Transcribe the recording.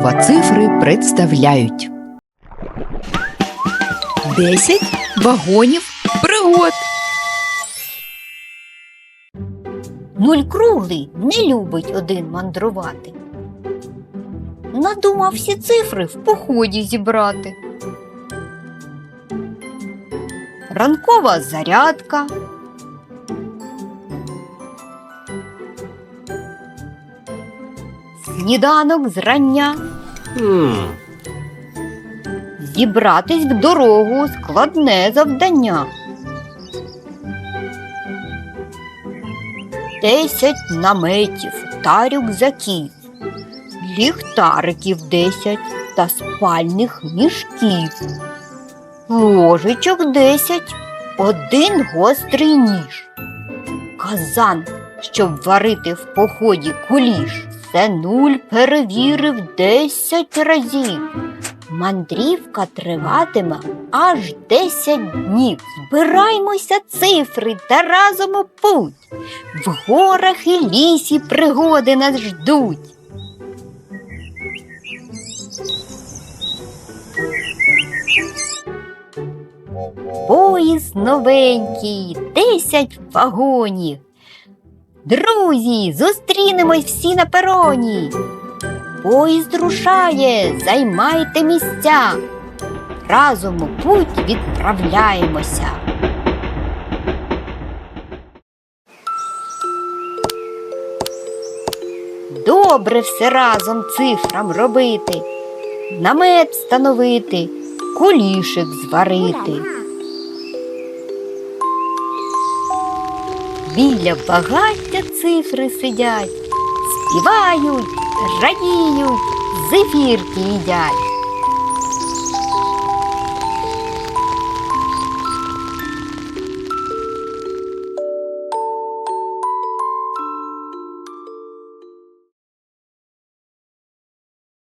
слова цифри представляють. Десять вагонів пригод. Нуль круглий не любить один мандрувати. Надумав всі цифри в поході зібрати. Ранкова зарядка. Сніданок зрання. Зібратись в дорогу складне завдання. Десять наметів та рюкзаків, ліхтариків десять та спальних мішків, ложечок десять, один гострий ніж, казан, щоб варити в поході куліш, це нуль перевірив десять разів. Мандрівка триватиме аж десять днів. Збираймося цифри та разом у путь. В горах і лісі пригоди нас ждуть. Поїзд новенький, десять вагонів. Друзі, зустрінемось всі на пероні. Поїзд рушає, займайте місця. Разом у путь відправляємося. Добре все разом цифрам робити, намет встановити, кулішик зварити. Біля багаття цифри сидять, співають, радіють, зефірки їдять.